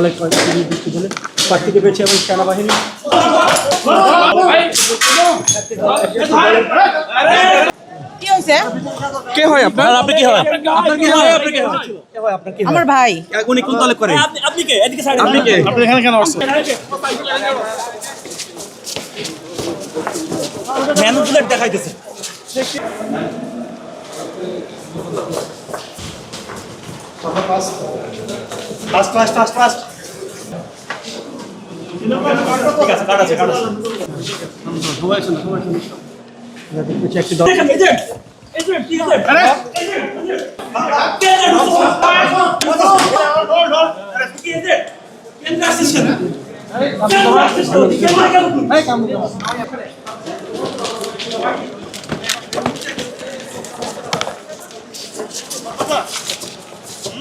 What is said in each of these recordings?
অনেক বৃষ্টি হলে প্রার্থীকে পেয়েছে এবং সেনাবাহিনী। কে হয় আপনার? আপনি কি হয়? আপনার কি হয়? আপনার কি হয়? আপনার কি আমার ভাই। উনি কোন দলে করে? আপনি কে? এদিকে সাইড আপনি কে? আপনি এখানে কেন আসছেন? ম্যানুপুলেট দেখাইতেছে। ঠিক আছে কাট আছে কাট আছে সবাই শুনুন সবাই শুনুন একটু দরকার এই যে এই যে ঠিক আছে আরে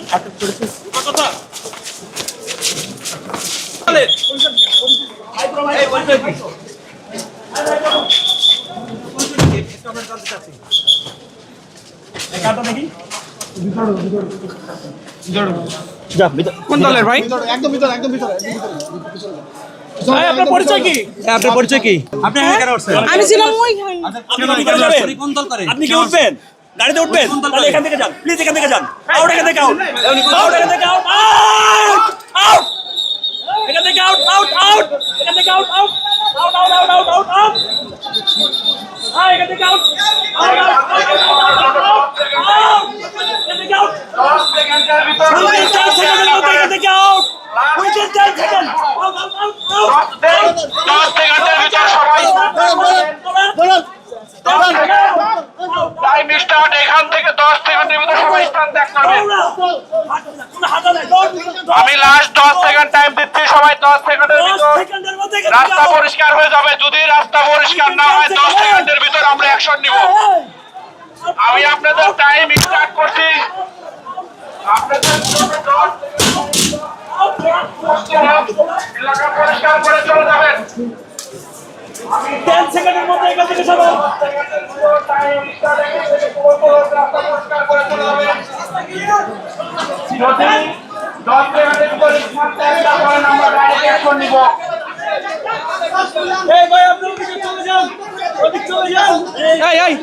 আটক করেছিস কথা কোন দলের ভাই? ভাই আপনার পরিচয় কি? আপনার পরিচয় কি? আপনি কেন আসছেন আমি ছিলাম ওইখানে আপনি কি করে যাবেন কোন দল করে আপনি কি উঠবেন? গাড়িতে উঠবেন? তাহলে এখান থেকে যান। প্লিজ এখান থেকে যান। আউট এখান থেকে আউট। আউট এখান থেকে out. Out out out out out out হ্যাঁ এখান থেকে আউট এখান থেকে দশ সেকেন্ডের ভিতরে সবাই স্থান ত্যাগ করবে আমি লাস্ট দশ সেকেন্ড টাইম রাস্তা পরিষ্কার হয়ে যাবে। যদি রাস্তা পরিষ্কার না হয় দশ সেকেন্ডের ভিতর আমরা অ্যাকশন নিব। আমি আপনাদের টাইম স্টার্ট করছি। আপনাদের দশ এলাকা পরিষ্কার করে চলে যাবেন। টেন সেকেন্ডের মধ্যে এখান থেকে সবাই। এই ভাই আপনি চলে যান। চলে যান। এই এই।